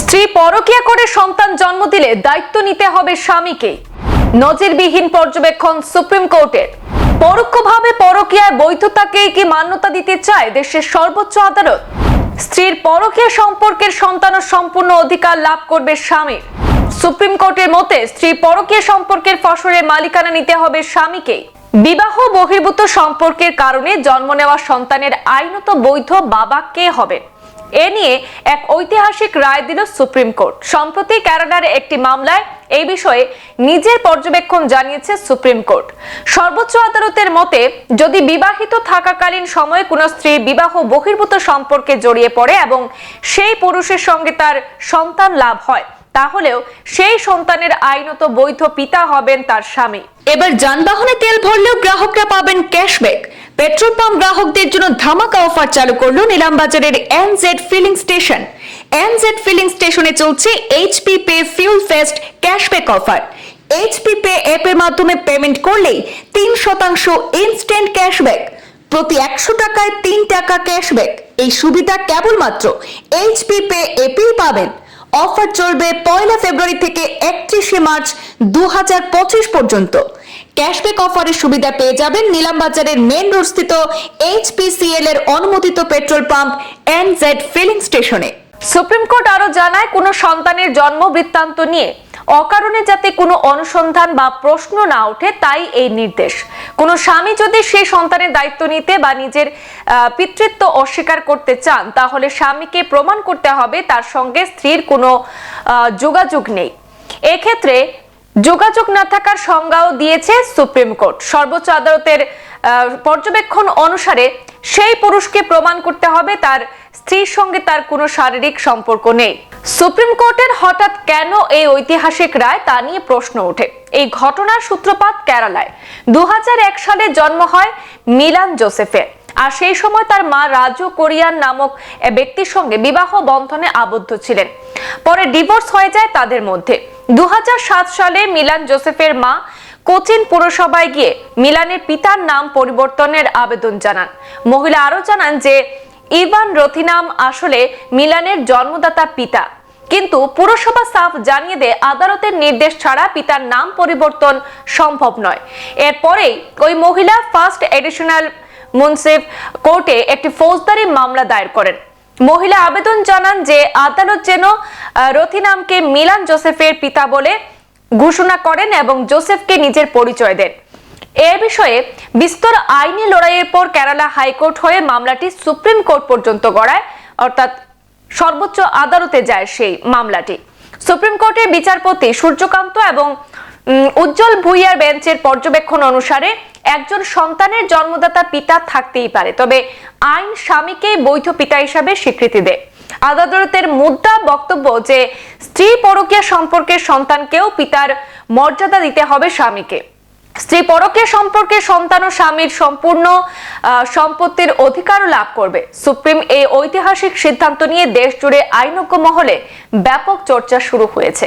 স্ত্রী পরকীয়া করে সন্তান জন্ম দিলে দায়িত্ব নিতে হবে স্বামীকে। নজিরবিহীন পর্যবেক্ষণ সুপ্রিম কোর্টের। পরোক্ষভাবে পরকীয়ায় বৈধতাকে কি মান্যতা দিতে চায় দেশের সর্বোচ্চ আদালত? স্ত্রীর পরকীয়া সম্পর্কের সন্তান সম্পূর্ণ অধিকার লাভ করবে স্বামীর। সুপ্রিম কোর্টের মতে, স্ত্রী পরকীয়া সম্পর্কের ফসলের মালিকানা নিতে হবে স্বামীকে। বিবাহ বহির্ভূত সম্পর্কের কারণে জন্ম নেওয়া সন্তানের আইনত বৈধ বাবা কে হবেন? এ নিয়ে এক ঐতিহাসিক রায় দিল সুপ্রিম কোর্ট। সম্প্রতি ক্যানাডার একটি মামলায় এই বিষয়ে নিজের পর্যবেক্ষণ জানিয়েছে সুপ্রিম কোর্ট। সর্বোচ্চ আদালতের মতে, যদি বিবাহিত থাকাকালীন সময়ে কোনো স্ত্রী বিবাহ বহির্ভূত সম্পর্কে জড়িয়ে পড়ে এবং সেই পুরুষের সঙ্গে তার সন্তান লাভ হয়, তাহলেও সেই সন্তানের আইনত বৈধ পিতা হবেন তার স্বামী। এবার যানবাহনে তেল ভরলেও গ্রাহকরা পাবেন ক্যাশব্যাক। পেট্রোল পাম্প গ্রাহকদের জন্য ধামাকা অফার চালু করল নিলামবাজারের NZ filling station NZ filling স্টেশনে চলছে HP pay fuel fest cashback offer HP pay অ্যাপের মাধ্যমে পেমেন্ট করলেই তিন শতাংশ ইনস্ট্যান্ট ক্যাশব্যাক প্রতি একশো টাকায় তিন টাকা ক্যাশব্যাক এই সুবিধা কেবলমাত্র এইচপি পে অ্যাপেই পাবেন। অফার চলবে পয়লা ফেব্রুয়ারি থেকে একত্রিশে মার্চ দু হাজার পঁচিশ পর্যন্ত। ক্যাশব্যাক অফারের সুবিধা পেয়ে যাবেন নিলামবাজারের মেন রোড স্থিত এইচপিসিএল এর অনুমোদিত পেট্রোল পাম্প এনজেড ফিলিং স্টেশনে সুপ্রিম কোর্ট আরও জানায়, কোনো সন্তানের জন্ম বৃত্তান্ত নিয়ে অকারণে যাতে কোনো অনুসন্ধান বা প্রশ্ন না ওঠে, তাই এই নির্দেশ। কোনো স্বামী যদি সেই সন্তানের দায়িত্ব নিতে বা নিজের পিতৃত্ব অস্বীকার করতে চান, তাহলে স্বামীকে প্রমাণ করতে হবে, তার সঙ্গে স্ত্রীর কোনো যোগাযোগ নেই। এক্ষেত্রে যোগাযোগ না থাকার সংজ্ঞাও দিয়েছে সুপ্রিম কোর্ট। সর্বোচ্চ আদালতের পর্যবেক্ষণ অনুসারে সেই পুরুষকে প্রমাণ করতে হবে, তার স্ত্রীর সঙ্গে তার কোনো শারীরিক সম্পর্ক নেই। সুপ্রিম কোর্টের হঠাৎ কেন এই ঐতিহাসিক রায় তা নিয়ে প্রশ্ন ওঠে। এই ঘটনার সূত্রপাত কেরালায়। দু হাজার এক সালে জন্ম হয় মিলান জোসেফের আর সেই সময় তার মা রাজু কোরিয়ান নামক ব্যক্তির সঙ্গে বিবাহ বন্ধনে আবদ্ধ ছিলেন। পরে ডিভোর্স হয়ে যায় তাদের মধ্যে। দু হাজার সাত সালে মিলান জোসেফের মা কোচিন পুরসভায় গিয়ে মিলানের পিতার নাম পরিবর্তনের আবেদন জানান। মহিলা আরও জানান যে, ইভান রথিনাম আসলে মিলানের জন্মদাতা পিতা। কিন্তু পুরসভা সাফ জানিয়ে দেয়, আদালতের নির্দেশ ছাড়া পিতার নাম পরিবর্তন সম্ভব নয়। এরপরেই ওই মহিলা ফার্স্ট এডিশনাল মুন্সিফ কোর্টে একটি ফৌজদারি মামলা দায়ের করেন। মহিলা আবেদন জানান যে আদালত যেন রথিনামকে মিলান জোসেফের পিতা বলে ঘোষণা করেন এবং জোসেফকে নিজের পরিচয় দেন। এ বিষয়ে বিস্তর আইনি লড়াইয়ের পর কেরালা হাইকোর্ট হয়ে মামলাটি সুপ্রিম কোর্ট পর্যন্ত গড়ায়, অর্থাৎ সর্বোচ্চ আদালতে যায় সেই মামলাটি। সুপ্রিম কোর্টের বিচারপতি সূর্যকান্ত এবং উজ্জ্বল ভুইয়ার বেঞ্চের পর্যবেক্ষণ অনুসারে একজন সন্তানের জন্মদাতা পিতা থাকতেই পারে, তবে আইন স্বামীকেই বৈধ পিতা হিসাবে স্বীকৃতি দেয়। আদালতের মুদ্রা বক্তব্য যে স্ত্রী পরকীয়া সম্পর্কের সন্তানকেও পিতার মর্যাদা দিতে হবে স্বামীকে। স্ত্রী পরকীয়া সম্পর্কে সন্তান ও স্বামীর সম্পূর্ণ সম্পত্তির অধিকারও লাভ করবে। সুপ্রিম এই ঐতিহাসিক সিদ্ধান্ত নিয়ে দেশ জুড়ে আইনজ্ঞ মহলে ব্যাপক চর্চা শুরু হয়েছে।